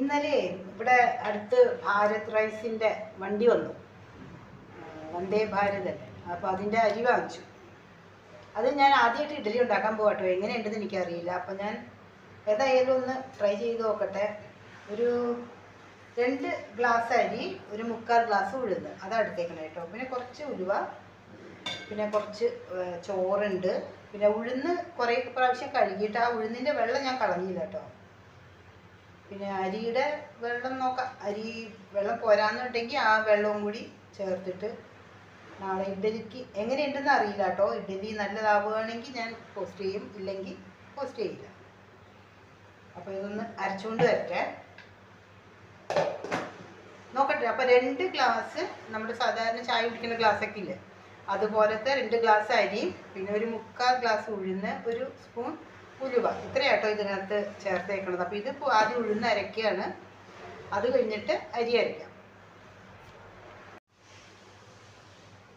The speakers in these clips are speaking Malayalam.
ഇന്നലെ ഇവിടെ അടുത്ത് ഭാരത് റൈസിന്റെ വണ്ടി വന്നു. വന്ദേ ഭാരത് അപ്പോൾ അതിന്റെ അരി വാങ്ങിച്ചു. അത് ഞാൻ ആദ്യമായിട്ട് ഇഡ്ഡലി ഉണ്ടാക്കാൻ പോകട്ടോ എങ്ങനെയുണ്ടെന്ന് എനിക്കറിയില്ല. അപ്പോൾ ഞാൻ ഏതായാലും ഒന്ന് ട്രൈ ചെയ്ത് നോക്കട്ടെ. ഒരു രണ്ട് ഗ്ലാസ് അരി ഒരു മുക്കാൽ ഗ്ലാസ് ഉഴുന്ന്. അത് എടുത്തേക്കണം കേട്ടോ പിന്നെ കുറച്ച് ഉലുവ പിന്നെ കുറച്ച് ചോറുണ്ട്. പിന്നെ ഉഴുന്ന് കുറേ പ്രാവശ്യം കഴുകിയിട്ട് ആ ഉഴുന്നിന്റെ വെള്ളം ഞാൻ കളഞ്ഞില്ല കേട്ടോ പിന്നെ അരിയുടെ വെള്ളം നോക്കാം. അരി വെള്ളം പോരാന്നുണ്ടെങ്കിൽ ആ വെള്ളവും കൂടി ചേർത്തിട്ട് നാളെ ഇഡ്ഡലിക്ക് എങ്ങനെയുണ്ടെന്ന് അറിയില്ല കേട്ടോ. ഇഡ്ഡലി നല്ലതാവുകയാണെങ്കിൽ ഞാൻ പോസ്റ്റ് ചെയ്യും. ഇല്ലെങ്കിൽ പോസ്റ്റ് ചെയ്യില്ല. അപ്പോൾ ഇതൊന്ന് അരച്ചുകൊണ്ട് വരട്ടെ. നോക്കട്ടെ. അപ്പോൾ രണ്ട് ഗ്ലാസ് നമ്മുടെ സാധാരണ ചായ കുടിക്കുന്ന ഗ്ലാസ്സൊക്കെ ഇല്ലേ? അതുപോലത്തെ രണ്ട് ഗ്ലാസ് അരിയും പിന്നെ ഒരു മുക്കാൽ ഗ്ലാസ് ഉഴുന്ന് ഒരു സ്പൂൺ ഉലുവ. ഇത്രയാട്ടോ ഇതിനകത്ത് ചേർത്തേക്കണത്. അപ്പോൾ ഇത് ഇപ്പോൾ ആദ്യം ഉഴുന്ന് അരക്കുകയാണ് അത് കഴിഞ്ഞിട്ട് അരി അരയ്ക്കാം.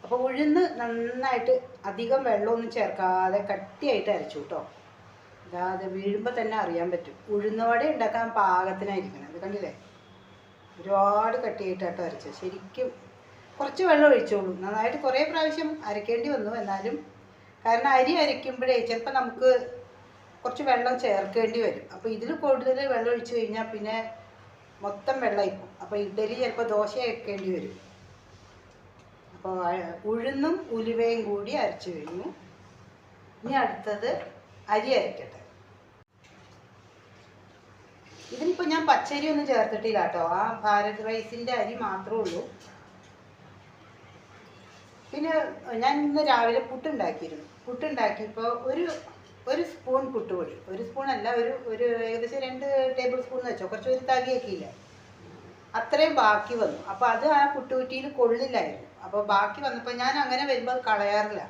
അപ്പോൾ ഉഴുന്ന് നന്നായിട്ട് അധികം വെള്ളമൊന്നും ചേർക്കാതെ കട്ടിയായിട്ട് അരച്ചു കേട്ടോ. അതായത് വീഴുമ്പോൾ തന്നെ അറിയാൻ പറ്റും. ഉഴുന്നോടെ ഉണ്ടാക്കാൻ പാകത്തിനായിരിക്കണം. അത് കണ്ടില്ലേ? ഒരുപാട് കട്ടിയായിട്ടാട്ടോ അരച്ചത്. ശരിക്കും കുറച്ച് വെള്ളം ഒഴിച്ചോളൂ. നന്നായിട്ട് കുറേ പ്രാവശ്യം അരക്കേണ്ടി വന്നു എന്നാലും. കാരണം അരി അരയ്ക്കുമ്പോഴേ ചിലപ്പോൾ നമുക്ക് കുറച്ച് വെള്ളം ചേർക്കേണ്ടി വരും. അപ്പോൾ ഇതിൽ കൂടുതൽ വെള്ളം ഒഴിച്ചു കഴിഞ്ഞാൽ പിന്നെ മൊത്തം വെള്ളമായിപ്പോൾ അപ്പോൾ ഇഡലി ചിലപ്പോൾ ദോശ വെക്കേണ്ടി വരും. അപ്പോൾ ഉഴുന്നും ഉലുവയും കൂടി അരച്ചു കഴിഞ്ഞു. ഇനി അടുത്തത് അരി അരയ്ക്കട്ടെ ഇതിനിപ്പോൾ ഞാൻ പച്ചരി ഒന്നും ചേർത്തിട്ടില്ല കേട്ടോ. ആ ഭാരത് റൈസിന്റെ അരി മാത്രമേ ഉള്ളൂ. പിന്നെ ഞാൻ ഇന്ന് രാവിലെ പുട്ടുണ്ടാക്കിയിരുന്നു. പുട്ടുണ്ടാക്കിയപ്പോൾ ഒരു ഒരു സ്പൂൺ പുട്ടുപൊടി. ഒരു സ്പൂൺ അല്ല ഒരു ഒരു ഏകദേശം രണ്ട് ടേബിൾ സ്പൂൺ വെച്ചോ. കുറച്ച് ഒരു തകിയൊക്കെ ഇല്ല അത്രയും ബാക്കി വന്നു. അപ്പോൾ അത് ആ പുട്ടുകുറ്റിയിൽ കൊള്ളില്ലായിരുന്നു. അപ്പോൾ ബാക്കി വന്നപ്പോൾ ഞാൻ അങ്ങനെ വരുമ്പോൾ അത് കളയാറില്ല.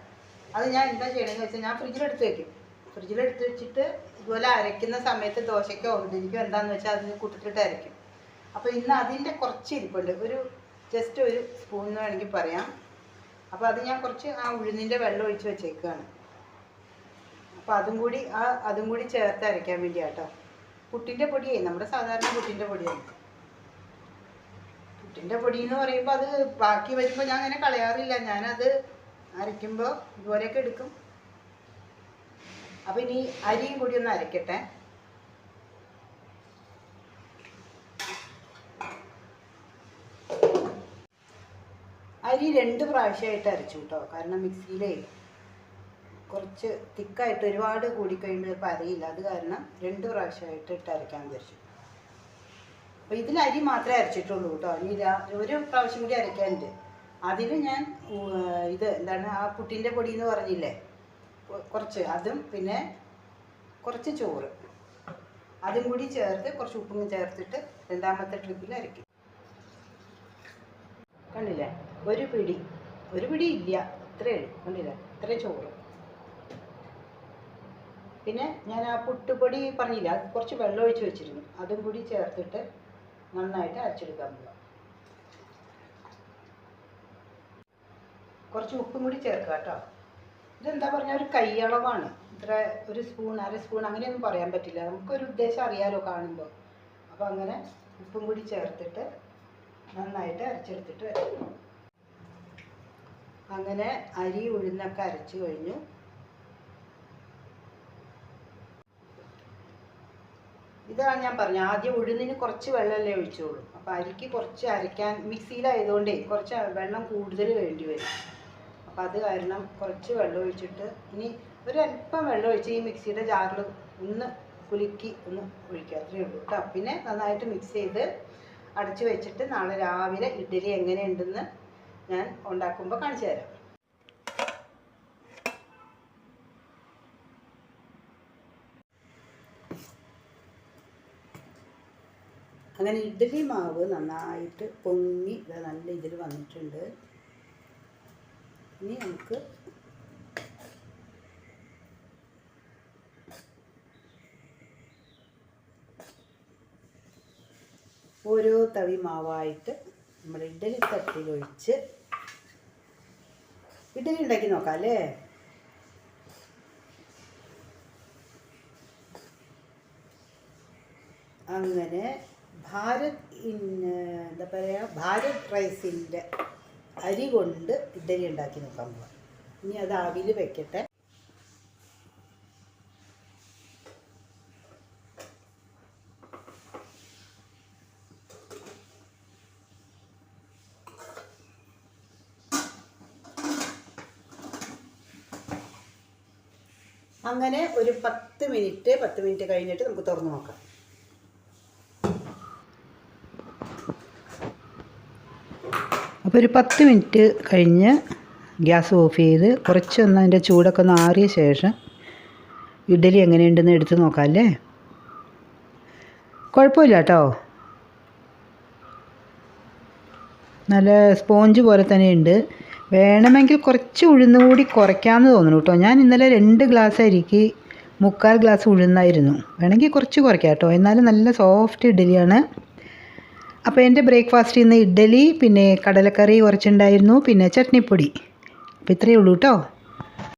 അത് ഞാൻ എന്താ ചെയ്യണമെന്ന് വെച്ചാൽ ഞാൻ ഫ്രിഡ്ജിലെടുത്ത് വെക്കും. ഫ്രിഡ്ജിലെടുത്ത് വെച്ചിട്ട് ഇതുപോലെ അരയ്ക്കുന്ന സമയത്ത് ദോശയ്ക്കോ ഉണ്ടിരിക്കോ എന്താണെന്ന് വെച്ചാൽ അതിന് കൂട്ടിട്ടിട്ട് അരയ്ക്കും. അപ്പോൾ ഇന്ന് അതിന്റെ കുറച്ച് ഇരിപ്പുണ്ട്. ഒരു ജസ്റ്റ് ഒരു സ്പൂൺ എന്ന് വേണമെങ്കിൽ പറയാം. അപ്പോൾ അത് ഞാൻ കുറച്ച് ആ ഉഴുന്നിന്റെ വെള്ളം ഒഴിച്ച് വെച്ചേക്കുകയാണ് അപ്പോൾ അതും കൂടി ആ അതും കൂടി ചേർത്ത് അരയ്ക്കാൻ വേണ്ടി കേട്ടോ പുട്ടിന്റെ പൊടിയേ നമ്മുടെ സാധാരണ പുട്ടിന്റെ പൊടിയാണ് പുട്ടിന്റെ പൊടി എന്ന് പറയുമ്പോൾ അത് ബാക്കി വരുമ്പോൾ ഞാൻ അങ്ങനെ കളയാറില്ല. ഞാനത് അരയ്ക്കുമ്പോൾ ഇതുപോലെയൊക്കെ എടുക്കും. അപ്പം ഇനി അരിയും കൂടി ഒന്ന് അരയ്ക്കട്ടെ. അരി രണ്ട് പ്രാവശ്യമായിട്ട് അരച്ചു കേട്ടോ കാരണം മിക്സിയിലേ കുറച്ച് തിക്കായിട്ട് ഒരുപാട് കൂടിക്കഴിഞ്ഞപ്പോൾ അരയില്ല അത് കാരണം രണ്ട് പ്രാവശ്യമായിട്ട് ഇട്ട് അരയ്ക്കാൻ വിചാരിച്ചു. അപ്പോൾ ഇതിൽ അരി മാത്രമേ അരച്ചിട്ടുള്ളൂ കേട്ടോ. ഇനി ഒരു പ്രാവശ്യം കൂടി അരയ്ക്കാനുണ്ട്. അതിൽ ഞാൻ ഇത് എന്താണ് ആ പുട്ടിന്റെ പൊടി എന്ന് പറഞ്ഞില്ലേ? കുറച്ച്. അതും പിന്നെ കുറച്ച് ചോറ്. അതും കൂടി ചേർത്ത് കുറച്ച് ഉപ്പും ചേർത്തിട്ട് രണ്ടാമത്തെ ട്രിപ്പിൽ അരയ്ക്കും. കണ്ടില്ലേ? ഒരു പിടി. ഒരു പിടി ഇല്ല. ഇത്രയേ ഉള്ളൂ. കണ്ടില്ലേ? ഇത്രയും ചോറ്. പിന്നെ ഞാൻ ആ പുട്ടുപൊടി പറഞ്ഞില്ല അത് കുറച്ച് വെള്ളം ഒഴിച്ച് വെച്ചിരുന്നു. അതും കൂടി ചേർത്തിട്ട് നന്നായിട്ട് അരച്ചെടുക്കാൻ പോവാം. കുറച്ച് ഉപ്പും കൂടി ചേർക്കുക കേട്ടോ. ഇതെന്താ പറഞ്ഞാൽ ഒരു കൈയളവാണ്. ഇത്ര ഒരു സ്പൂൺ അര സ്പൂൺ അങ്ങനെയൊന്നും പറയാൻ പറ്റില്ല. നമുക്കൊരു ഉദ്ദേശം അറിയാലോ കാണുമ്പോൾ അപ്പോൾ അങ്ങനെ ഉപ്പും കൂടി ചേർത്തിട്ട് നന്നായിട്ട് അരച്ചെടുത്തിട്ട് വരും. അങ്ങനെ അരി ഉഴുന്നൊക്കെ അരച്ചു കഴിഞ്ഞു. ഇതാണ് ഞാൻ പറഞ്ഞത്. ആദ്യം ഉഴുന്നിന് കുറച്ച് വെള്ളമല്ലേ ഒഴിച്ചോളൂ അപ്പോൾ അരിക്ക് കുറച്ച് അരയ്ക്കാൻ മിക്സിയിലായതുകൊണ്ടേ കുറച്ച് വെള്ളം കൂടുതൽ വേണ്ടി വരും. അപ്പോൾ അത് കാരണം കുറച്ച് വെള്ളം ഒഴിച്ചിട്ട് ഇനി ഒരല്പം വെള്ളം ഒഴിച്ച് ഈ മിക്സിയുടെ ജാറിൽ ഒന്ന് കുലുക്കി ഒന്ന് ഒഴിക്കുക. അത്രയേ ഉള്ളൂ കേട്ടോ പിന്നെ നന്നായിട്ട് മിക്സ് ചെയ്ത് അടച്ചു വെച്ചിട്ട് നാളെ രാവിലെ ഇഡ്ഡലി എങ്ങനെയുണ്ടെന്ന് ഞാൻ ഉണ്ടാക്കുമ്പോൾ കാണിച്ചു തരാം. അങ്ങനെ ഇഡ്ഡലി മാവ് നന്നായിട്ട് പൊങ്ങി നല്ല ഇതിൽ വന്നിട്ടുണ്ട്. ഇനി നമുക്ക് ഓരോ തവി മാവായിട്ട് നമ്മൾ ഇഡ്ഡലി തട്ടിലൊഴിച്ച് ഇഡ്ഡലി ഉണ്ടാക്കി നോക്കാം അല്ലേ? അങ്ങനെ ഭാരത് ഇൻ എന്താ പറയുക ഭാരത് റൈസിന്റെ അരി കൊണ്ട് ഇഡലി ഉണ്ടാക്കി നോക്കാൻ പോവാം. ഇനി അത് ആവിയിൽ വെക്കട്ടെ. അങ്ങനെ ഒരു പത്ത് മിനിറ്റ് പത്ത് മിനിറ്റ് കഴിഞ്ഞിട്ട് നമുക്ക് തുറന്നു നോക്കാം. അപ്പോൾ ഒരു പത്ത് മിനിറ്റ് കഴിഞ്ഞ് ഗ്യാസ് ഓഫ് ചെയ്ത് കുറച്ചൊന്ന് അതിന്റെ ചൂടൊക്കെ ഒന്ന് ആറിയ ശേഷം ഇഡ്ഡലി എങ്ങനെയുണ്ടെന്ന് എടുത്ത് നോക്കാം അല്ലേ കുഴപ്പമില്ല കേട്ടോ. നല്ല സ്പോഞ്ച് പോലെ തന്നെ ഉണ്ട്. വേണമെങ്കിൽ കുറച്ച് ഉഴുന്ന് കൂടി കുറയ്ക്കാമെന്ന് തോന്നുന്നു കേട്ടോ. ഞാൻ ഇന്നലെ രണ്ട് ഗ്ലാസ് അരിക്ക് മുക്കാൽ ഗ്ലാസ് ഉഴുന്നായിരുന്നു. വേണമെങ്കിൽ കുറച്ച് കുറയ്ക്കാം കേട്ടോ. എന്നാലും നല്ല സോഫ്റ്റ് ഇഡ്ഡലിയാണ്. അപ്പോൾ എന്റെ ബ്രേക്ക്ഫാസ്റ്റ് ഇന്ന് ഇഡ്ഡലി പിന്നെ കടലക്കറി കുറച്ചുണ്ടായിരുന്നു പിന്നെ ചട്നിപ്പൊടി. അപ്പോൾ ഇത്രയേ ഉള്ളൂ കേട്ടോ